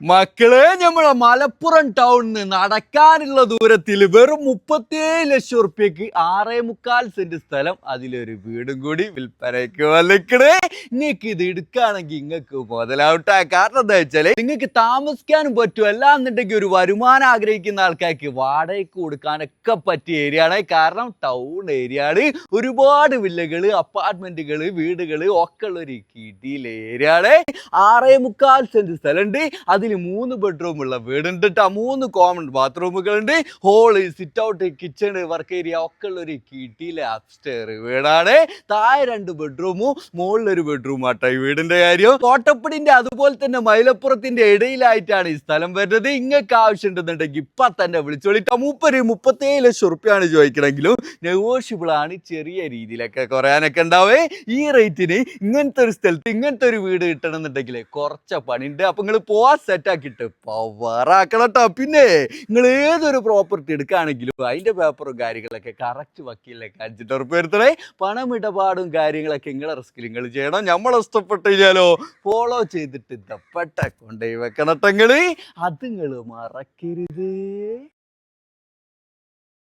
മക്കളെ നമ്മളെ മലപ്പുറം ടൗണിന്ന് നടക്കാനുള്ള ദൂരത്തിൽ വെറും മുപ്പത്തിയേഴ് ലക്ഷം ഉറുപ്പ്യക്ക് ആറേ മുക്കാൽ സെന്റ് സ്ഥലം അതിലൊരു വീടും കൂടി വിൽപ്പനയ്ക്ക് വന്നിക്കണേ. നിങ്ങൾക്ക് ഇത് എടുക്കുകയാണെങ്കിൽ നിങ്ങൾക്ക് മുതലാവട്ടെ. കാരണം എന്താ വെച്ചാൽ നിങ്ങൾക്ക് താമസിക്കാനും പറ്റും. അല്ല എന്നുണ്ടെങ്കിൽ ഒരു വരുമാനം ആഗ്രഹിക്കുന്ന ആൾക്കാർക്ക് വാടകയ്ക്ക് കൊടുക്കാനൊക്കെ പറ്റിയ ഏരിയ ആണ്. കാരണം ടൗൺ ഏരിയ ആണ്. ഒരുപാട് വില്ലകൾ അപ്പാർട്ട്മെന്റുകൾ വീടുകൾ ഒക്കെ ഉള്ള ഒരു കിടിയിൽ ഏരിയ ആണ്. ആറേ മുക്കാൽ സെന്റ് സ്ഥലമുണ്ട് അതിൽ മൂന്ന് ബെഡ്റൂം ഉള്ള വീടുണ്ട് കേട്ടോ മൂന്ന് common ബാത്റൂമുകളുണ്ട് hall sit out kitchen work area ഒക്കെ ഉള്ള ഒരു കിട്ടിയിലെ അപ്സ്റ്റേർ വീടാണ്. താഴെ രണ്ട് ബെഡ്റൂമും മുകളിലൊരു ബെഡ്റൂം ആട്ടോ ഈ വീടിന്റെ കാര്യം. കോട്ടപ്പടിന്റെ അതുപോലെ തന്നെ മൈലപ്പുറത്തിന്റെ ഇടയിലായിട്ടാണ് ഈ സ്ഥലം വരുന്നത്. ഇങ്ങക്ക് ആവശ്യമുണ്ടെന്നുണ്ടെങ്കിൽ ഇപ്പൊ തന്നെ വിളിച്ചോളിട്ടാ മുപ്പത് മുപ്പത്തേഴ് ലക്ഷം റുപ്യാണ് ചോദിക്കണമെങ്കിലും നെഗോഷ്യബിൾ ആണ് ചെറിയ രീതിയിലൊക്കെ കുറയാനൊക്കെ ഉണ്ടാവേ. ഈ റേറ്റിന് ഇങ്ങനത്തെ ഒരു സ്ഥലത്ത് ഇങ്ങനത്തെ ഒരു വീട് കിട്ടണം എന്നുണ്ടെങ്കിൽ കുറച്ച് പണിയുണ്ട്. അപ്പൊ നിങ്ങൾ പോവാൻ സെറ്റ് ആക്കിയിട്ട് പവറാക്കണം കേട്ടോ പിന്നെ നിങ്ങൾ ഏതൊരു പ്രോപ്പർട്ടി എടുക്കുകയാണെങ്കിലും അതിന്റെ പേപ്പറും കാര്യങ്ങളൊക്കെ കറക്റ്റ് വക്കീലിലേക്ക് അഞ്ചിട്ട് ഉറപ്പ് വരുത്തണേ പണം ഇടപാടും കാര്യങ്ങളൊക്കെ നിങ്ങളെ റിസ്കിൽ നിങ്ങൾ ചെയ്യണം. നമ്മൾ ഇഷ്ടപ്പെട്ട് കഴിഞ്ഞാലോ ഫോളോ ചെയ്തിട്ട് ഇതപ്പെട്ട കൊണ്ടുപോയി വെക്കണം അത് നിങ്ങൾ മറക്കരുത്.